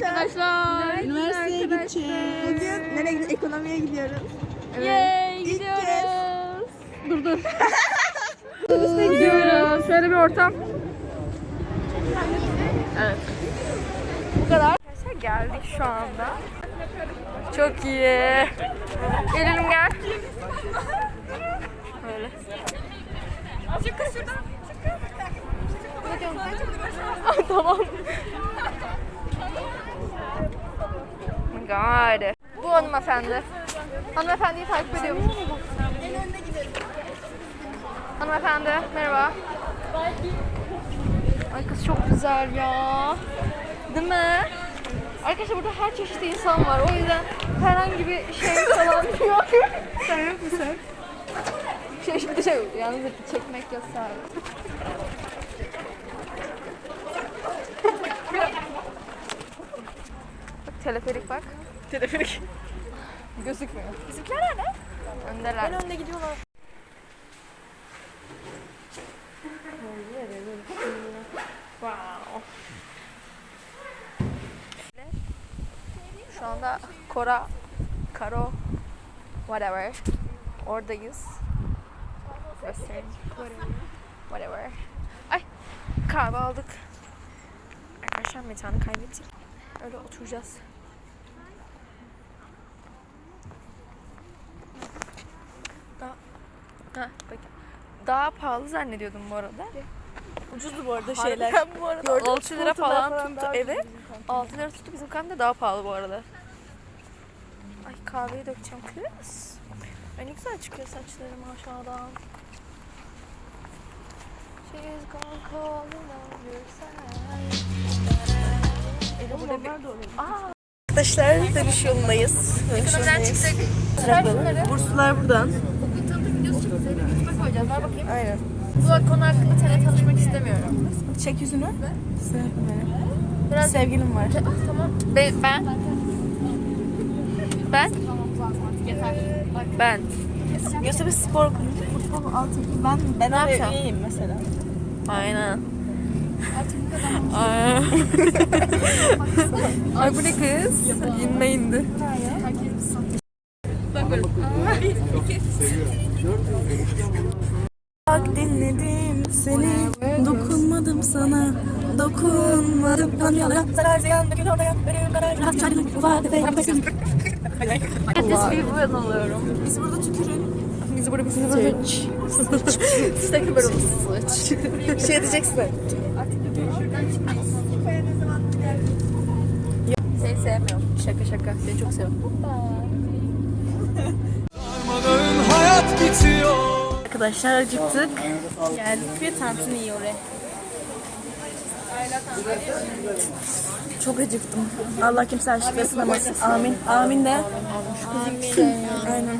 geçtik. Bugün nereye gidiyoruz? Ekonomiye gidiyoruz. Yay İlk gidiyoruz. Dur dur. gidiyoruz. Şöyle bir ortam. Evet. Bu kadar. Arkadaşlar geldik şu anda. Çok iyi. Gelelim gel. Böyle. Çık kız şuradan. Çık. tamam. God. Bu hanımefendi. Hanımefendiyi takip ediyor musun? Hanımefendi merhaba. Ay kız çok güzel ya. Değil mi? Arkadaşlar burada her çeşit insan var. O yüzden herhangi bir şey falan yok. Sen yok musun? Şey, de şey yalnız çekmek yasak. Teleferik bak. Teleferik. Gözükmüyor. Bizimkiler nerede? Öndeler. önde gidiyorlar. Wow. Şu anda Kora, Karo, whatever. Oradayız. Göstereyim. Whatever. Ay kahve aldık. Arkadaşlar metanı kaybettik. Öyle oturacağız. Daha, ha, bakın. Daha pahalı zannediyordum bu arada. Ucuzdu bu arada Harbiden şeyler. bu arada Gördüm, 6 lira falan, falan tuttu daha eve. ucuz bizim kanka. 6 lira tuttu bizim kan da daha pahalı bu arada. Ay kahveyi dökeceğim kız. Ay ne güzel çıkıyor saçlarım aşağıdan. She's gonna call on your side. Elim burada bir... Aa, Arkadaşlar dönüş yolundayız. Dönüş yolundayız. çıktık? Burslular buradan. Koyacağız. Ver bakayım. Aynen. Bu konu hakkında seninle tanışmak istemiyorum. Çek yüzünü. Biraz Sevgilim var. Ah, tamam. Ben ben ben ben. Göztepe Spor Kulübü futbol altı ben ben Ne oraya yapacağım? üyeyim mesela. Aynen. Ay. Ay bu ne kız? İnme indi. Bak dinledim seni dokunmadım sana dokunmadım Kanyalara zarar ziyan dökül oraya Ölüm karar rahat çarpın ufak ve bir bu alıyorum. Biz burada tükürün Biz burada bir sıç. Sıç. böyle sıç. Şey diyeceksin Seni sevmiyorum. Şaka şaka. Seni çok seviyorum. Arkadaşlar acıktık Geldik ve tantuni yiyor oraya Çok acıktım. Allah kimse açlıkla sınamasın. Amin. Amin de. Amin. Aynen.